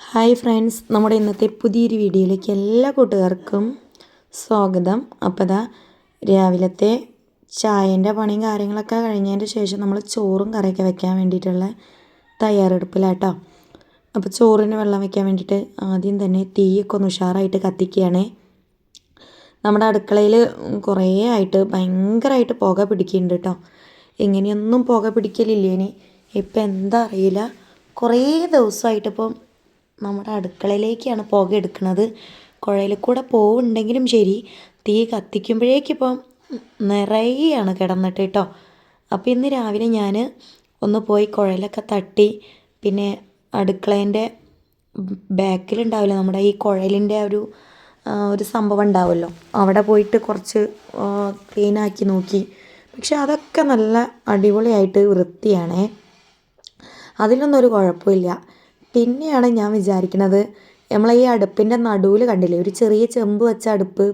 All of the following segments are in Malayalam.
ഹായ് ഫ്രണ്ട്സ് നമ്മുടെ ഇന്നത്തെ പുതിയൊരു വീഡിയോയിലേക്ക് എല്ലാ കൂട്ടുകാർക്കും സ്വാഗതം. അപ്പോൾ ദാ രാവിലത്തെ ചായന്റെ പണിയും കാര്യങ്ങളൊക്കെ കഴിഞ്ഞതിന്റെ ശേഷം നമ്മൾ ചോറും കറിയൊക്കെ വെക്കാൻ വേണ്ടിയിട്ടുള്ള തയ്യാറെടുപ്പിലാട്ടോ. അപ്പോൾ ചോറിന് വെള്ളം വെക്കാൻ വേണ്ടിയിട്ട് ആദ്യം തന്നെ തീയൊക്കെ ഒന്ന് ഉഷാറായിട്ട് കത്തിക്കുകയാണേ. നമ്മുടെ അടുക്കളയിൽ കുറേ ആയിട്ട് ഭയങ്കരമായിട്ട് പുക പിടിക്കുന്നുണ്ട് കേട്ടോ. ഇങ്ങനെയൊന്നും പുക പിടിക്കലില്ലേനി ഇപ്പം എന്താ അറിയില്ല. കുറേ ദിവസമായിട്ട് ഇപ്പം നമ്മുടെ അടുക്കളയിലേക്കാണ് പുക എടുക്കുന്നത്. കുഴയിൽ കൂടെ പോവുണ്ടെങ്കിലും ശരി തീ കത്തിക്കുമ്പോഴേക്കിപ്പം നിറയെയാണ് കിടന്നിട്ട് കേട്ടോ അപ്പോൾ ഇന്ന് രാവിലെ ഞാൻ ഒന്ന് പോയി കുഴലൊക്കെ തട്ടി പിന്നെ അടുക്കളേന്റെ ബാക്കിലുണ്ടാവില്ല നമ്മുടെ ഈ കുഴലിന്റെ ഒരു ഒരു സംഭവം ഉണ്ടാവുമല്ലോ അവിടെ പോയിട്ട് കുറച്ച് ക്ലീനാക്കി നോക്കി. പക്ഷെ അതൊക്കെ നല്ല അടിപൊളിയായിട്ട് വൃത്തിയാണേ. അതിലൊന്നും ഒരു കുഴപ്പമില്ല. പിന്നെയാണ് ഞാൻ വിചാരിക്കുന്നത് നമ്മൾ ഈ അടുപ്പിന്റെ നടുവിൽ കണ്ടില്ലേ? ഒരു ചെറിയ ചെമ്പ് വെച്ച അടുപ്പ്.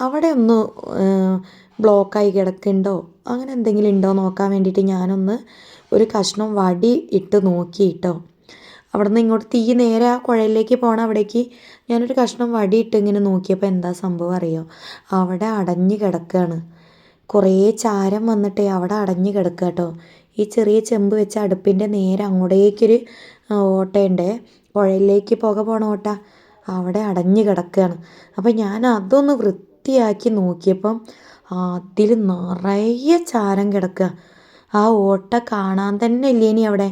അവിടെ ഒന്ന് ബ്ലോക്കായി കിടക്കുന്നുണ്ടോ? അങ്ങനെ എന്തെങ്കിലും ഉണ്ടോ നോക്കാൻ വേണ്ടിയിട്ട് ഞാനൊന്ന് ഒരു കഷ്ണം വടി ഇട്ട് നോക്കി കേട്ടോ അവിടെ നിന്ന് ഇങ്ങോട്ട് തീ നേരെ ആ കുഴലിലേക്ക് പോകണ അവിടേക്ക് ഞാനൊരു കഷ്ണം വടി ഇട്ട് ഇങ്ങനെ നോക്കിയപ്പോൾ എന്താ സംഭവം അറിയോ? അവിടെ അടഞ്ഞു കിടക്കുകയാണ് കുറേ ചാരം വന്നിട്ടേ അവിടെ അടഞ്ഞു കിടക്കുക കേട്ടോ ഈ ചെറിയ ചെമ്പ് വെച്ച അടുപ്പിന്റെ നേരെ അങ്ങോട്ടേക്കൊരു ഓട്ടയുണ്ടേ. പുഴയിലേക്ക് പുക പോണ ഓട്ട. അവിടെ അടഞ്ഞു കിടക്കുകയാണ് അപ്പം ഞാൻ അതൊന്ന് വൃത്തിയാക്കി നോക്കിയപ്പം അതിൽ നിറയെ ചാരം കിടക്കുക ആ ഓട്ട കാണാൻ തന്നെ ഇല്ലേനി അവിടെ?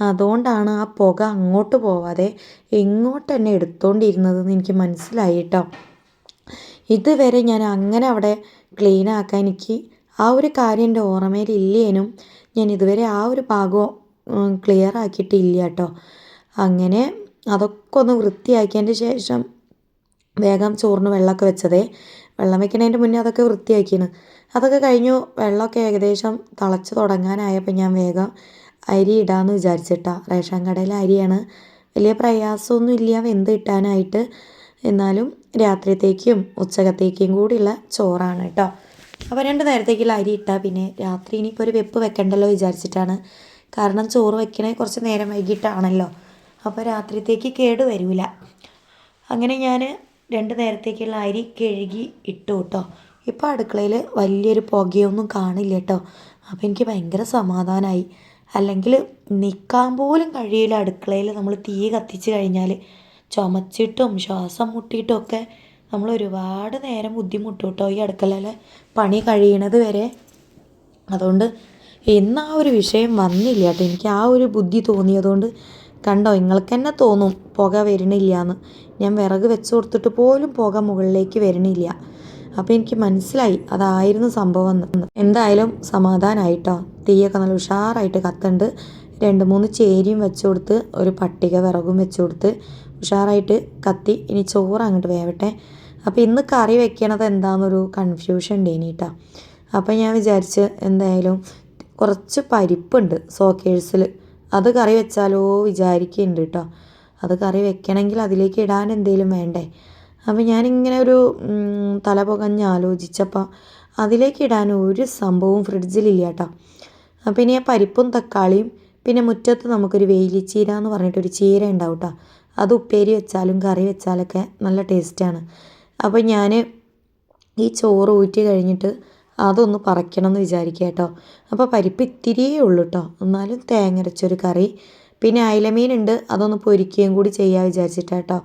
അതുകൊണ്ടാണ് ആ പുക അങ്ങോട്ട് പോവാതെ എങ്ങോട്ട് തന്നെ എടുത്തോണ്ടിരുന്നതെന്ന് എനിക്ക് മനസ്സിലായി കേട്ടോ. ഇതുവരെ ഞാൻ അങ്ങനെ അവിടെ ക്ലീൻ ആക്കാൻ എനിക്ക് ആ ഒരു കാര്യം എന്റെ ഓർമ്മയിൽ ഇല്ലേനും ഞാൻ ഇതുവരെ ആ ഒരു ഭാഗവും ക്ലിയർ ആക്കിയിട്ടില്ല കേട്ടോ അങ്ങനെ അതൊക്കെ ഒന്ന് വൃത്തിയാക്കിയതിന്റെ ശേഷം വേഗം ചോറിന് വെള്ളമൊക്കെ വെച്ചതേ. വെള്ളം വെക്കണതിന്റെ മുന്നേ അതൊക്കെ വൃത്തിയാക്കിയാണ് അതൊക്കെ കഴിഞ്ഞു. വെള്ളമൊക്കെ ഏകദേശം തിളച്ച് തുടങ്ങാനായപ്പോൾ ഞാൻ വേഗം അരി ഇടാമെന്ന് വിചാരിച്ചിട്ടാ. റേഷൻ കടയിലെ അരിയാണ്. വലിയ പ്രയാസമൊന്നും ഇല്ല. വെന്ത് കിട്ടാനായിട്ട്. എന്നാലും രാത്രിത്തേക്കും ഉച്ചകത്തേക്കും കൂടിയുള്ള ചോറാണ് കേട്ടോ അപ്പോൾ രണ്ട് നേരത്തേക്കുള്ള അരി ഇട്ടാൽ പിന്നെ രാത്രി ഇനിയിപ്പോൾ ഒരു വെപ്പ് വെക്കണ്ടല്ലോ വിചാരിച്ചിട്ടാണ്. കാരണം ചോറ് വയ്ക്കണേ കുറച്ച് നേരം വൈകിട്ടാണല്ലോ. അപ്പോൾ രാത്രിത്തേക്ക് കേട് വരില്ല അങ്ങനെ ഞാൻ രണ്ട് നേരത്തേക്കുള്ള അരി കഴുകി ഇട്ടു കേട്ടോ ഇപ്പോൾ അടുക്കളയിൽ വലിയൊരു പുകയൊന്നും കാണില്ല കേട്ടോ അപ്പോൾ എനിക്ക് ഭയങ്കര സമാധാനമായി അല്ലെങ്കിൽ നിൽക്കാൻ പോലും കഴിയില്ല അടുക്കളയിൽ നമ്മൾ തീ കത്തിച്ച് കഴിഞ്ഞാൽ ചുമച്ചിട്ടും ശ്വാസം മുട്ടിയിട്ടും ഒക്കെ നമ്മൾ ഒരുപാട് നേരം ബുദ്ധിമുട്ടും കേട്ടോ ഈ അടുക്കളയിലെ പണി കഴിയണത് വരെ. അതുകൊണ്ട് ഇന്ന് ആ ഒരു വിഷയം വന്നില്ല കേട്ടോ. എനിക്ക് ആ ഒരു ബുദ്ധി തോന്നിയതുകൊണ്ട് കണ്ടോ നിങ്ങൾക്ക് തന്നെ തോന്നും പുക വരണില്ല എന്ന് ഞാൻ വിറക് വെച്ച് കൊടുത്തിട്ട് പോലും പുക മുകളിലേക്ക് വരണില്ല അപ്പോൾ എനിക്ക് മനസ്സിലായി അതായിരുന്നു സംഭവം എന്ന്. എന്തായാലും സമാധാനമായിട്ടോ തീയൊക്കെ നല്ല ഉഷാറായിട്ട് കത്തുണ്ട് രണ്ട് മൂന്ന് ചേരിയും വെച്ച് കൊടുത്ത് ഒരു പട്ടിക വിറകും വെച്ച് കൊടുത്ത് ഉഷാറായിട്ട് കത്തി. ഇനി ചോറ് അങ്ങോട്ട് വേവട്ടെ. അപ്പോൾ ഇന്ന് കറി വെക്കണത് എന്താണെന്നൊരു കൺഫ്യൂഷൻ ഉണ്ട് കേട്ടോ. അപ്പോൾ ഞാൻ വിചാരിച്ച് എന്തായാലും കുറച്ച് പരിപ്പുണ്ട് സോക്കേഴ്സിൽ അത് കറി വെച്ചാലോ വിചാരിക്കുന്നുണ്ട് കേട്ടോ അത് കറി വെക്കണമെങ്കിൽ അതിലേക്ക് ഇടാൻ എന്തെങ്കിലും വേണ്ടേ? അപ്പം ഞാനിങ്ങനെ ഒരു തല പുകഞ്ഞ് ആലോചിച്ചപ്പോൾ അതിലേക്ക് ഇടാൻ ഒരു സംഭവവും ഫ്രിഡ്ജിലില്ല കേട്ടോ അപ്പം ഇനി ആ പരിപ്പും തക്കാളിയും പിന്നെ മുറ്റത്ത് നമുക്കൊരു ചീര എന്ന് പറഞ്ഞിട്ടൊരു ചീര ഉണ്ടാവും കേട്ടോ അത് ഉപ്പേരി വെച്ചാലും കറി വെച്ചാലൊക്കെ നല്ല ടേസ്റ്റാണ്. അപ്പോൾ ഞാൻ ഈ ചോറ് ഊറ്റി കഴിഞ്ഞിട്ട് അതൊന്ന് പറിക്കണം എന്ന് വിചാരിക്കുക കേട്ടോ. അപ്പോൾ പരിപ്പ് ഇത്തിരിയേ ഉള്ളൂ കേട്ടോ എന്നാലും തേങ്ങരച്ചൊരു കറി. പിന്നെ അയിലമീനുണ്ട്. അതൊന്ന് പൊരിക്കുകയും കൂടി ചെയ്യാൻ വിചാരിച്ചിട്ടാണ് കേട്ടോ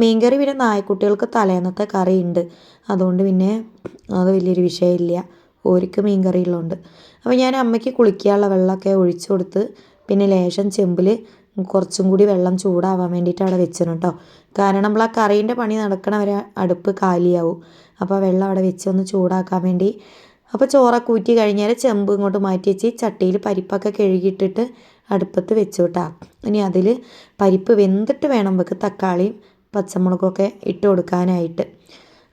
മീൻകറി പിന്നെ നായ്ക്കുട്ടികൾക്ക് തലേന്നത്തെ കറി ഉണ്ട് അതുകൊണ്ട് പിന്നെ അത് വലിയൊരു വിഷയമില്ല. ഓരിക്ക് മീൻ കറി അപ്പോൾ ഞാൻ അമ്മയ്ക്ക് കുളിക്കാനുള്ള വെള്ളമൊക്കെ ഒഴിച്ചു കൊടുത്ത് പിന്നെ ലേശം ചെമ്പിൽ കുറച്ചും കൂടി വെള്ളം ചൂടാവാൻ വേണ്ടിയിട്ട് അവിടെ വെച്ചിരുന്നു കേട്ടോ കാരണം നമ്മൾ ആ കറീന്റെ പണി നടക്കണ വരെ അടുപ്പ് കാലിയാവും. അപ്പോൾ വെള്ളം അവിടെ വെച്ച് ഒന്ന് ചൂടാക്കാൻ വേണ്ടി അപ്പോൾ ചോറൊക്കെ ഊറ്റി കഴിഞ്ഞാൽ ചെമ്പ് ഇങ്ങോട്ട് മാറ്റി വെച്ച് ചട്ടിയിൽ പരിപ്പൊക്കെ കഴുകിയിട്ടിട്ട് അടുപ്പത്ത് വെച്ചു കേട്ടോ ഇനി അതിൽ പരിപ്പ് വെന്തിട്ട് വേണം വെക്ക് തക്കാളിയും പച്ചമുളകൊക്കെ ഇട്ട് കൊടുക്കാനായിട്ട്.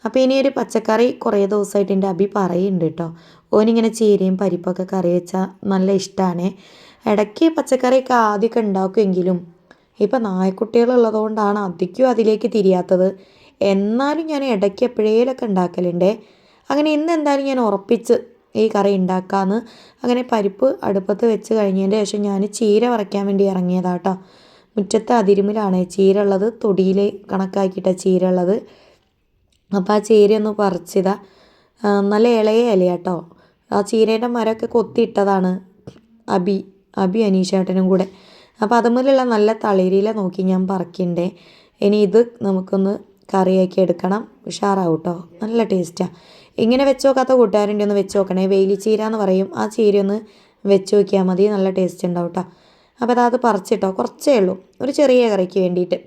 അപ്പോൾ ഇനി ഒരു പച്ചക്കറി കുറേ ദിവസമായിട്ട് എന്റെ അഭി പറയുന്നുണ്ട് കേട്ടോ ഓനിങ്ങനെ ചീരയും പരിപ്പൊക്കെ കറി വെച്ചാൽ നല്ല ഇഷ്ടമാണ് ഇടയ്ക്ക് പച്ചക്കറിയൊക്കെ ആദ്യമൊക്കെ ഉണ്ടാക്കുമെങ്കിലും ഇപ്പം നായക്കുട്ടികളുള്ളതുകൊണ്ടാണ് അധികം അതിലേക്ക് തിരിയാത്തത്. എന്നാലും ഞാൻ ഇടയ്ക്ക് എപ്പോഴേലൊക്കെ ഉണ്ടാക്കലുണ്ടേ. അങ്ങനെ ഇന്ന് എന്തായാലും ഞാൻ ഉറപ്പിച്ച് ഈ കറി ഉണ്ടാക്കാമെന്ന് അങ്ങനെ പരിപ്പ് അടുപ്പത്ത് വെച്ച് കഴിഞ്ഞതിന്റെ ശേഷം ഞാൻ ചീര വറയ്ക്കാൻ വേണ്ടി ഇറങ്ങിയതാട്ടോ മുറ്റത്തെ അതിരുമിലാണ്. ചീര ഉള്ളത് തൊടിയിൽ കണക്കാക്കിയിട്ട ചീര ഉള്ളത്. അപ്പോൾ ആ ചീര ഒന്ന് പറിച്ചതാ നല്ല ഇളയ ഇല കേട്ടോ ആ ചീരേന്റെ മരമൊക്കെ കൊത്തിയിട്ടതാണ് അബി അബി അനീഷേട്ടനും കൂടെ. അപ്പോൾ അതുമുതലുള്ള നല്ല തളിരില നോക്കി ഞാൻ പറക്കിണ്ടേ. ഇനി ഇത് നമുക്കൊന്ന് കറിയാക്കി എടുക്കണം. ഉഷാറാവും കേട്ടോ നല്ല ടേസ്റ്റാണ് ഇങ്ങനെ വെച്ച് നോക്കാത്ത കൂട്ടുകാരുണ്ട് ഒന്ന് വെച്ച് നോക്കണേ. വെയിലി ചീര എന്ന് പറയും. ആ ചീര ഒന്ന് വെച്ച് നോക്കിയാൽ മതി. നല്ല ടേസ്റ്റ് ഉണ്ടാവും കേട്ടോ അപ്പോൾ അതാത് പറിച്ചിട്ടോ കുറച്ചേ ഉള്ളൂ. ഒരു ചെറിയ കറിക്ക് വേണ്ടിയിട്ട്.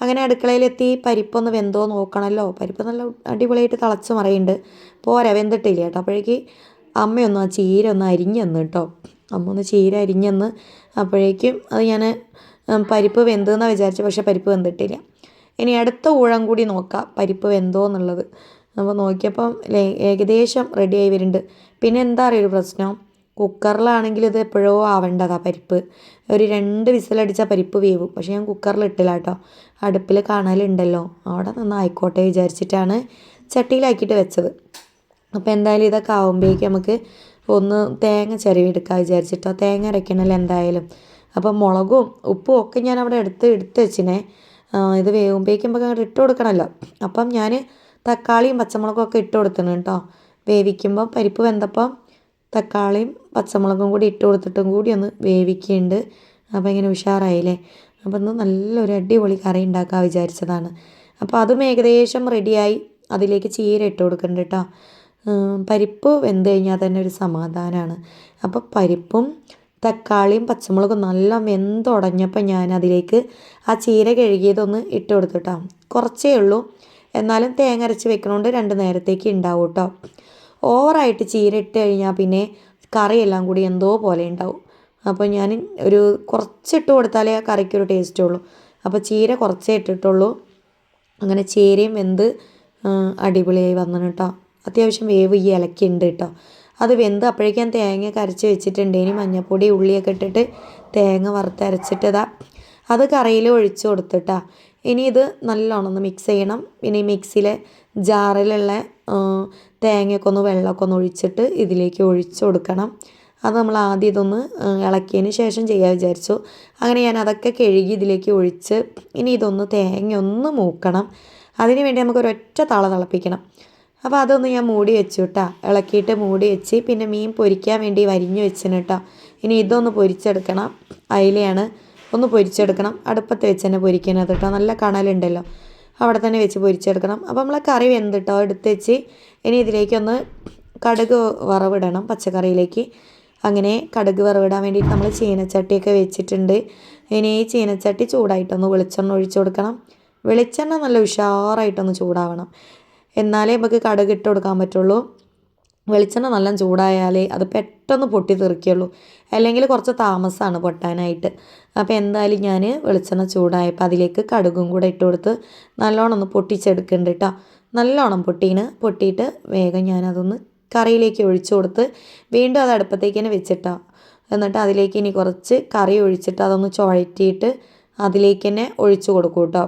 അങ്ങനെ അടുക്കളയിലെത്തി. പരിപ്പൊന്ന് വെന്തോ നോക്കണമല്ലോ പരിപ്പ് നല്ല അടിപൊളിയായിട്ട് തിളച്ച് മറിയുന്നുണ്ട്. പോരാ വെന്തിട്ടില്ല കേട്ടോ അപ്പോഴേക്ക് അമ്മയൊന്ന് ആ ചീര ഒന്ന് അരിഞ്ഞെന്ന് കേട്ടോ അമ്മ ഒന്ന് ചീര അരിഞ്ഞെന്ന് അപ്പോഴേക്കും അത് ഞാൻ പരിപ്പ് വെന്തെന്നാണ് വിചാരിച്ചത് പക്ഷേ പരിപ്പ് വെന്തിട്ടില്ല. ഇനി അടുത്ത ഊഴം കൂടി നോക്കാം. പരിപ്പ് വെന്തോ എന്നുള്ളത്. അപ്പോൾ നോക്കിയപ്പം ഏകദേശം റെഡിയായി വരുന്നുണ്ട്. പിന്നെ എന്താ അറിയോ ഒരു പ്രശ്നം? കുക്കറിലാണെങ്കിൽ ഇത് എപ്പോഴോ ആവേണ്ടതാ പരിപ്പ്. ഒരു രണ്ട് വിസിലടിച്ച പരിപ്പ് വേവും. പക്ഷേ ഞാൻ കുക്കറിൽ ഇട്ടില്ല കേട്ടോ. അടുപ്പിൽ കാണലുണ്ടല്ലോ. അവിടെ നിന്ന് ആയിക്കോട്ടെ വിചാരിച്ചിട്ടാണ് ചട്ടിയിലാക്കിയിട്ട് വെച്ചത്. അപ്പോൾ എന്തായാലും ഇതൊക്കെ ആവുമ്പോഴേക്കും നമുക്ക് ഒന്ന് തേങ്ങ ചിരവി എടുക്കാൻ വിചാരിച്ചിട്ടോ തേങ്ങ അരയ്ക്കണമല്ലോ എന്തായാലും. അപ്പം മുളകും ഉപ്പും ഒക്കെ ഞാൻ അവിടെ എടുത്ത് എടുത്ത് വെച്ചിനെ. ഇത് വേവുമ്പോഴേക്കും അങ്ങോട്ട് ഇട്ട് കൊടുക്കണമല്ലോ. അപ്പം ഞാൻ തക്കാളിയും പച്ചമുളകും ഒക്കെ ഇട്ട് കൊടുക്കണം കേട്ടോ. വേവിക്കുമ്പം പരിപ്പ് വെന്തപ്പം തക്കാളിയും പച്ചമുളകും കൂടി ഇട്ട് കൊടുത്തിട്ടും കൂടി ഒന്ന് വേവിക്കുന്നുണ്ട്. അപ്പോൾ ഇങ്ങനെ ഉഷാറായില്ലേ? അപ്പോൾ ഒന്ന് നല്ലൊരു അടിപൊളി കറി ഉണ്ടാക്കാൻ വിചാരിച്ചതാണ്. അപ്പോൾ അതും ഏകദേശം റെഡിയായി അതിലേക്ക് ചീര ഇട്ട് കൊടുക്കുന്നുണ്ട് കേട്ടോ. പരിപ്പ് വെന്ത് കഴിഞ്ഞാൽ തന്നെ ഒരു സമാധാനമാണ്. അപ്പോൾ പരിപ്പും തക്കാളിയും പച്ചമുളകും നല്ല വെന്തുടഞ്ഞപ്പോൾ ഞാൻ അതിലേക്ക് ആ ചീര കഴുകിയതൊന്ന് ഇട്ട് കൊടുത്തു കേട്ടോ. കുറച്ചേ ഉള്ളൂ. എന്നാലും തേങ്ങ അരച്ച് വെക്കണോണ്ട് രണ്ട് നേരത്തേക്ക് ഉണ്ടാവും കേട്ടോ ഓവറായിട്ട് ചീര ഇട്ട് കഴിഞ്ഞാൽ പിന്നെ കറിയെല്ലാം കൂടി എന്തോ പോലെ ഉണ്ടാവും അപ്പോൾ ഞാൻ ഒരു കുറച്ചിട്ട് കൊടുത്താലേ ആ കറിക്കൊരു ടേസ്റ്റ് ഉള്ളൂ. അപ്പോൾ ചീര കുറച്ചേ ഇട്ടിട്ടുള്ളൂ. അങ്ങനെ ചീരയും വെന്ത് അടിപൊളിയായി വന്നു കേട്ടോ അത്യാവശ്യം വേവ് ഈ ഇലക്കുണ്ട് കേട്ടോ അത് വെന്ത് അപ്പോഴേക്കും തേങ്ങ കരച്ച് വെച്ചിട്ടുണ്ട്. ഇനി മഞ്ഞൾപ്പൊടി ഉള്ളിയൊക്കെ ഇട്ടിട്ട് തേങ്ങ വറുത്തരച്ചിട്ടതാ. അത് കറിയിൽ ഒഴിച്ച് കൊടുത്തിട്ടാ. ഇനി ഇത് നല്ലോണം മിക്സ് ചെയ്യണം. പിന്നെ ഈ മിക്സിയിലെ ജാറിലുള്ള തേങ്ങയൊക്കെ ഒന്ന് വെള്ളമൊക്കെ ഒന്ന് ഒഴിച്ചിട്ട് ഇതിലേക്ക് ഒഴിച്ചു കൊടുക്കണം. അത് നമ്മൾ ആദ്യം ഇതൊന്ന് ഇളക്കിയതിന് ശേഷം ചെയ്യാൻ വിചാരിച്ചു. അങ്ങനെ ഞാൻ അതൊക്കെ കഴുകി ഇതിലേക്ക് ഒഴിച്ച് ഇനി ഇതൊന്ന് തേങ്ങ ഒന്ന് മൂക്കണം. അതിന് വേണ്ടി നമുക്ക് ഒരൊറ്റ തള തിളപ്പിക്കണം. അപ്പോൾ അതൊന്ന് ഞാൻ മൂടി വെച്ചു കേട്ടോ ഇളക്കിയിട്ട് മൂടി വെച്ച് പിന്നെ മീൻ പൊരിക്കാൻ വേണ്ടി വരിഞ്ഞു വെച്ചിന് കേട്ടോ ഇനി ഇതൊന്ന് പൊരിച്ചെടുക്കണം. അയിലയാണ് ഒന്ന് പൊരിച്ചെടുക്കണം. അടുപ്പത്ത് വെച്ച് തന്നെ പൊരിക്കണത് കേട്ടോ. നല്ല കണലുണ്ടല്ലോ. അവിടെ തന്നെ വെച്ച് പൊരിച്ചെടുക്കണം. അപ്പോൾ നമ്മളെ കറി വെന്തിട്ടോ? എടുത്ത് വെച്ച് ഇനി ഇതിലേക്കൊന്ന് കടുക് വറവിടണം. പച്ചക്കറിയിലേക്ക്. അങ്ങനെ കടുക് വറവിടാൻ വേണ്ടിയിട്ട് നമ്മൾ ചീനച്ചട്ടിയൊക്കെ വെച്ചിട്ടുണ്ട്. ഇനി ഈ ചീനച്ചട്ടി ചൂടായിട്ടൊന്ന് വെളിച്ചെണ്ണ ഒഴിച്ചു കൊടുക്കണം. വെളിച്ചെണ്ണ നല്ല ഉഷാറായിട്ടൊന്ന് ചൂടാവണം. എന്നാലേ നമുക്ക് കടുക് ഇട്ട് കൊടുക്കാൻ പറ്റുള്ളൂ. വെളിച്ചെണ്ണ നല്ല ചൂടായാലേ അത് പെട്ടെന്ന് പൊട്ടി തെറിക്കുള്ളൂ. അല്ലെങ്കിൽ കുറച്ച് താമസമാണ് പൊട്ടാനായിട്ട്. അപ്പോൾ എന്തായാലും ഞാൻ വെളിച്ചെണ്ണ ചൂടായപ്പോൾ അതിലേക്ക് കടുകും കൂടെ ഇട്ട് കൊടുത്ത് നല്ലോണം ഒന്ന് പൊട്ടിച്ചെടുക്കുന്നുണ്ട് കേട്ടോ നല്ലോണം പൊട്ടീന്. പൊട്ടിയിട്ട് വേഗം ഞാനതൊന്ന് കറിയിലേക്ക് ഒഴിച്ചു കൊടുത്ത് വീണ്ടും അത് അടുപ്പത്തേക്ക് തന്നെ വെച്ചിട്ടാ. എന്നിട്ട് അതിലേക്ക് ഇനി കുറച്ച് കറി ഒഴിച്ചിട്ട് അതൊന്ന് ചുഴറ്റിയിട്ട് അതിലേക്ക് തന്നെ ഒഴിച്ചു കൊടുക്കും കേട്ടോ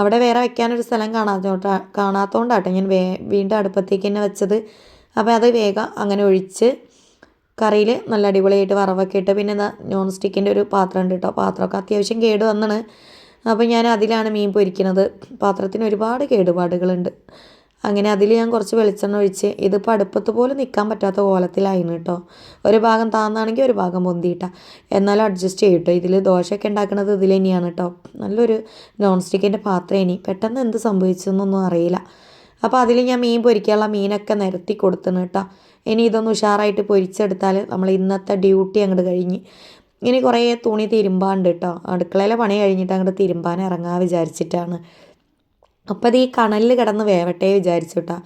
അവിടെ വേറെ വെക്കാനൊരു സ്ഥലം കാണാത്തോട്ടാ കാണാത്തോണ്ടാട്ടോ ഞാൻ വേ വീണ്ടും അടുപ്പത്തേക്ക് തന്നെ വെച്ചത്. അപ്പോൾ അത് വേഗം അങ്ങനെ ഒഴിച്ച് കറിയിൽ നല്ല അടിപൊളിയായിട്ട് വറവൊക്കെ ഇട്ട് പിന്നെ എന്താ നോൺ സ്റ്റിക്കിന്റെ ഒരു പാത്രം ഉണ്ട് കേട്ടോ പാത്രമൊക്കെ അത്യാവശ്യം കേട് വന്നാണ്. അപ്പോൾ ഞാൻ അതിലാണ് മീൻ പൊരിക്കുന്നത് പാത്രത്തിന് ഒരുപാട് കേടുപാടുകളുണ്ട്. അങ്ങനെ അതിൽ ഞാൻ കുറച്ച് വെളിച്ചെണ്ണ ഒഴിച്ച് ഇതിപ്പോൾ അടുപ്പത്ത് പോലും നിൽക്കാൻ പറ്റാത്ത കോലത്തിലായിരുന്നു കേട്ടോ ഒരു ഭാഗം താന്നാണെങ്കിൽ ഒരു ഭാഗം പൊന്തിയിട്ട. എന്നാലും അഡ്ജസ്റ്റ് ചെയ്യും കേട്ടോ ഇതിൽ ദോശയൊക്കെ ഉണ്ടാക്കുന്നത് ഇതിൽ കേട്ടോ നല്ലൊരു നോൺ സ്റ്റിക്കിന്റെ പാത്രം ഇനി. പെട്ടെന്ന് എന്ത് സംഭവിച്ചെന്നൊന്നും അറിയില്ല. അപ്പോൾ അതിൽ ഞാൻ മീൻ പൊരിക്കാനുള്ള മീനൊക്കെ നിരത്തി കൊടുത്തിന് കേട്ടോ ഇനി ഇതൊന്ന് ഉഷാറായിട്ട് പൊരിച്ചെടുത്താൽ നമ്മൾ ഇന്നത്തെ ഡ്യൂട്ടി അങ്ങോട്ട് കഴിഞ്ഞ്. ഇനി കുറേ തുണി തിരുമ്പാണ്ട് കേട്ടോ അടുക്കളയിലെ പണി കഴിഞ്ഞിട്ട് അങ്ങോട്ട് തിരുമ്പാൻ ഇറങ്ങാൻ വിചാരിച്ചിട്ടാണ്. അപ്പോൾ അത് ഈ കണലിൽ കിടന്ന് വേവട്ടെ വിചാരിച്ചു കേട്ടോ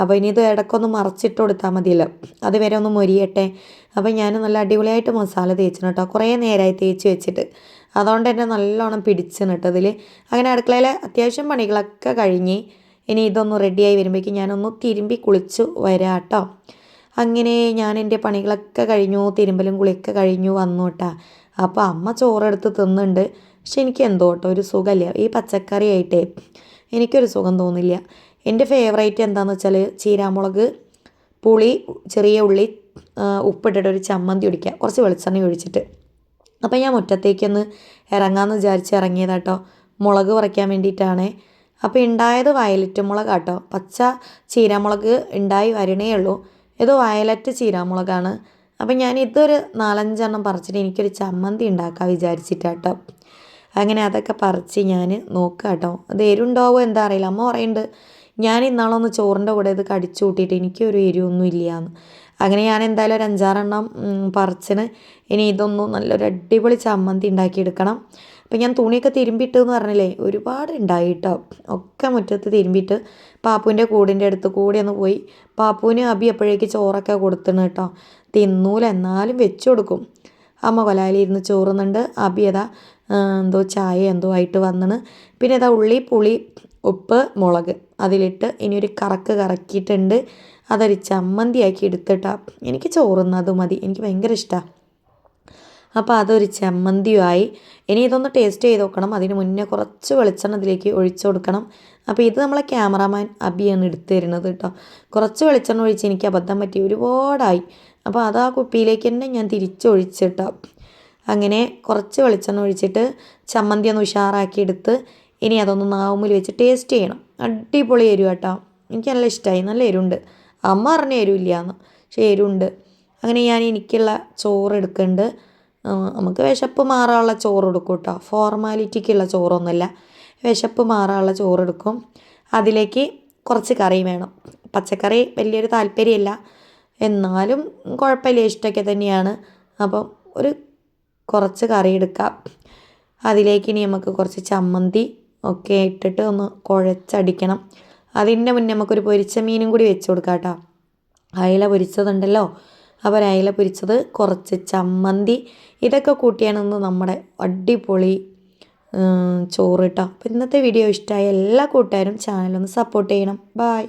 അപ്പോൾ ഇനി ഇത് ഇടയ്ക്കൊന്ന് മറച്ചിട്ട് കൊടുത്താൽ മതിയല്ലോ. അത് വരെ ഒന്ന് മൊരിയട്ടെ. അപ്പോൾ ഞാൻ നല്ല അടിപൊളിയായിട്ട് മസാല തേച്ചിന് കേട്ടോ കുറേ നേരമായി തേച്ച് വെച്ചിട്ട്. അതുകൊണ്ട് തന്നെ നല്ലോണം പിടിച്ചിന് കേട്ടോ അതിൽ അങ്ങനെ അടുക്കളയിലെ അത്യാവശ്യം പണികളൊക്കെ കഴിഞ്ഞ് ഇനി ഇതൊന്ന് റെഡിയായി വരുമ്പോഴേക്കും ഞാനൊന്ന് തിരുമ്പി കുളിച്ച് വരാം കേട്ടോ അങ്ങനെ ഞാൻ എന്റെ പണികളൊക്കെ കഴിഞ്ഞു തിരുമ്പലും കുളിയൊക്കെ കഴിഞ്ഞു വന്നു കേട്ടാ അപ്പോൾ അമ്മ ചോറെടുത്ത് തിന്നുന്നുണ്ട് പക്ഷെ എനിക്ക് എന്തോ കേട്ടോ ഒരു സുഖമില്ല. ഈ പച്ചക്കറി ആയിട്ടേ എനിക്കൊരു സുഖം തോന്നില്ല. എന്റെ ഫേവറേറ്റ് എന്താണെന്ന് വെച്ചാൽ ചീരാമുളക് പുളി ചെറിയ ഉള്ളി ഉപ്പിട്ടിട്ട് ഒരു ചമ്മന്തി ഒടിക്കുക. കുറച്ച് വെളിച്ചെണ്ണ ഒഴിച്ചിട്ട്. അപ്പോൾ ഞാൻ മുറ്റത്തേക്കൊന്ന് ഇറങ്ങാമെന്ന് വിചാരിച്ച് ഇറങ്ങിയതാട്ടോ മുളക് പറിക്കാൻ വേണ്ടിയിട്ടാണേ. അപ്പോൾ ഉണ്ടായത് വയലറ്റ് മുളക് കേട്ടോ പച്ച ചീരാമുളക് ഉണ്ടായി വരണേ ഉള്ളൂ. ഇത് വയലറ്റ് ചീരാമുളകാണ്. അപ്പോൾ ഞാൻ ഇതൊരു നാലഞ്ചെണ്ണം പറിച്ചിട്ട് എനിക്കൊരു ചമ്മന്തി ഉണ്ടാക്കാൻ വിചാരിച്ചിട്ടാട്ടോ. അങ്ങനെ അതൊക്കെ പറിച്ച് ഞാൻ നോക്കുക കേട്ടോ അത് എരുണ്ടാവോ എന്താ അറിയില്ല. അമ്മ പറയുന്നുണ്ട് ഞാൻ ഇന്നാളൊന്ന് ചോറിന്റെ കൂടെ ഇത് കടിച്ചു കൂട്ടിയിട്ട് എനിക്കൊരു എരിവൊന്നും ഇല്ലയെന്ന് അങ്ങനെ ഞാൻ എന്തായാലും ഒരു അഞ്ചാറെണ്ണം പറിച്ചിന്. ഇനി ഇതൊന്നും നല്ലൊരു അടിപൊളി ചമ്മന്തി ഉണ്ടാക്കിയെടുക്കണം അപ്പം ഞാൻ തുണിയൊക്കെ തിരുമ്പിയിട്ട് എന്ന് പറഞ്ഞില്ലേ ഒരുപാട് ഉണ്ടായി കേട്ടോ ഒക്കെ മുറ്റത്ത് തിരുമ്പിയിട്ട് പാപ്പുവിന്റെ കൂടിന്റെ അടുത്ത് കൂടി ഒന്ന് പോയി. പാപ്പുവിന് അബി അപ്പോഴേക്ക് ചോറൊക്കെ കൊടുത്തിണ് കേട്ടോ. തിന്നൂല എന്നാലും വെച്ചു കൊടുക്കും. അമ്മ കൊലാലിരുന്ന് ചോറുന്നുണ്ട്. അബി ഏതാ എന്തോ ചായ എന്തോ ആയിട്ട് വന്നണ്. പിന്നെ ഇതാ ഉള്ളി പുളി ഉപ്പ് മുളക് അതിലിട്ട് ഇനി ഒരു കറക്ക് കറക്കിയിട്ടുണ്ട്. അതൊരു ചമ്മന്തിയാക്കി എടുത്തിട്ടാ എനിക്ക് ചോറുന്നത് മതി. എനിക്ക് ഭയങ്കര ഇഷ്ടമാണ് അപ്പോൾ അതൊരു ചമ്മന്തിയുമായി ഇനി ഇതൊന്ന് ടേസ്റ്റ് ചെയ്ത് നോക്കണം. അതിന് മുന്നേ കുറച്ച് വെളിച്ചെണ്ണ ഇതിലേക്ക് ഒഴിച്ചു കൊടുക്കണം. അപ്പോൾ ഇത് നമ്മളെ ക്യാമറാമാൻ അബിയാണ് എടുത്തു തരുന്നത് കേട്ടോ കുറച്ച് വെളിച്ചെണ്ണ ഒഴിച്ച് എനിക്ക് അബദ്ധം പറ്റി ഒരുപാടായി. അപ്പോൾ അത് ആ കുപ്പിയിലേക്ക് തന്നെ ഞാൻ തിരിച്ചൊഴിച്ചിട്ടോ. അങ്ങനെ കുറച്ച് വെളിച്ചെണ്ണ ഒഴിച്ചിട്ട് ചമ്മന്തി ഒന്ന് ഉഷാറാക്കി എടുത്ത് ഇനി അതൊന്ന് നാവുമ്പിൽ വെച്ച് ടേസ്റ്റ് ചെയ്യണം. അടിപൊളി എരിവ് കേട്ടോ എനിക്ക് നല്ല ഇഷ്ടമായി നല്ല എരുണ്ട് അമ്മ പറഞ്ഞ എരിവില്ലാന്ന് പക്ഷേ എരുണ്ട് അങ്ങനെ ഞാൻ എനിക്കുള്ള ചോറ് എടുക്കുന്നുണ്ട്. നമുക്ക് വിശപ്പ് മാറാനുള്ള ചോറ് എടുക്കും കേട്ടോ ഫോർമാലിറ്റിക്കുള്ള ചോറൊന്നുമല്ല. വിശപ്പ് മാറാനുള്ള ചോറ് എടുക്കും അതിലേക്ക് കുറച്ച് കറി വേണം. പച്ചക്കറി വലിയൊരു താല്പര്യമില്ല. എന്നാലും കുഴപ്പമില്ല ഇഷ്ടമൊക്കെ തന്നെയാണ്. അപ്പം ഒരു കുറച്ച് കറി എടുക്കാം. അതിലേക്ക് ഇനി നമുക്ക് കുറച്ച് ചമ്മന്തി ഒക്കെ ഇട്ടിട്ട് ഒന്ന് കുഴച്ചടിക്കണം. അതിന്റെ മുന്നേ നമുക്കൊരു പൊരിച്ച മീനും കൂടി വെച്ച് കൊടുക്കാം കേട്ടോ. അയില പൊരിച്ചതുണ്ടല്ലോ. അപ്പോൾ അയില പൊരിച്ചത് കുറച്ച് ചമ്മന്തി. ഇതൊക്കെ കൂട്ടിയാണ് ഇന്ന് നമ്മുടെ അടിപൊളി ചോറ് കേട്ടോ അപ്പോൾ ഇന്നത്തെ വീഡിയോ ഇഷ്ടമായ എല്ലാ കൂട്ടുകാരും ചാനലൊന്ന് സപ്പോർട്ട് ചെയ്യണം. ബായ്